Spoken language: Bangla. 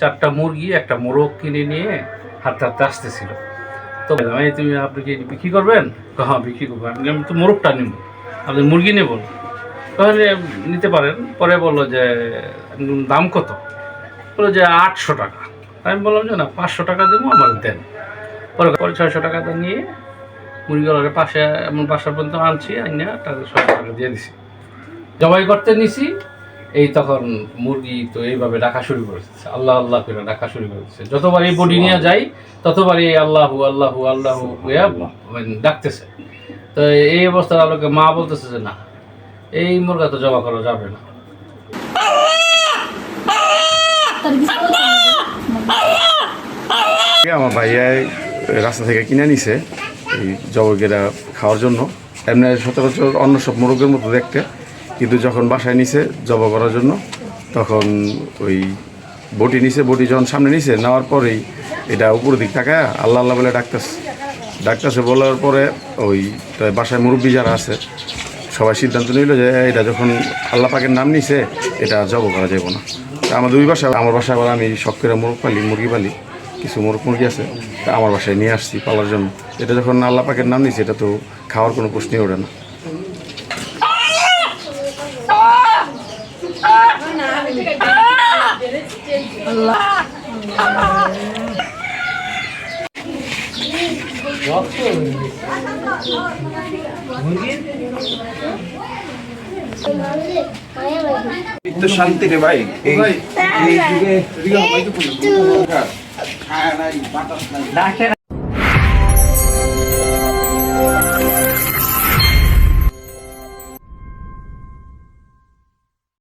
চারটা মুরগি, একটা মোরগ কিনে নিয়ে হাতে হাতে আসতেছিল। তো তুমি আপনি কি বিক্রি করবেন? হ্যাঁ বিক্রি করব। আমি তো মোরগটা নিব। আপনি মুরগি নেব? তাহলে নিতে পারেন। পরে বলল যে, দাম কত? বলল যে, আটশো টাকা। আমি বললাম যে না পাঁচশো টাকা দেবো আমার দেন। পরে পরে ছয়শো টাকা নিয়ে মুরগিওয়ালার পাশে এমন বাসা পর্যন্ত আনছি আইনা তাকে ছয়শো টাকা দিয়ে দিছি। জবাই করতে নিছি। এই তখন মুরগি তো এইভাবে ডাকা শুরু করেছে। আল্লাহ আল্লাহ করে ডাকা শুরু করেছে। যতবার এই বডি নিয়ে যাই ততবার এই আল্লাহু আল্লাহু আল্লাহু মানে ডাকতেছে। তো এই অবস্থার আলোকে মা বলতেছে যে না এই মুরগা তো জমা করা যাবে না। আমার ভাইয়াই রাস্তা থেকে কিনে নিছে এই জবরগেরা খাওয়ার জন্য। এমনি সচরাচর অন্য সব মোরগের মতো দেখতে, কিন্তু যখন বাসায় নিছে জবা করার জন্য, তখন ওই বটি নিছে, বটি যখন সামনে নিছে, নেওয়ার পরেই এটা উপরের দিক তাকায় আল্লাহ আল্লাহ বলে ডাকতেছে। ডাকতেছে বলার পরে ওই বাসায় মুরব্বী যারা আছে, সবাই সিদ্ধান্ত নিল যে এটা যখন আল্লাহ পাকের নাম নিছে, এটা জব করা যাবে না। তা আমাদের ওই বাসায়, আমার বাসায় আবার আমি করে মুরগ পালি, মুরগি পালি। কিছু মোরগ মুরগি আছে তা আমার বাসায় নিয়ে আসছি পালার জন্য। এটা যখন আল্লাহ পাকের নাম নিছে এটা তো খাওয়ার কোনো প্রশ্নই ওঠে না। তো শান্তি রে ভাই। এই এই যুগে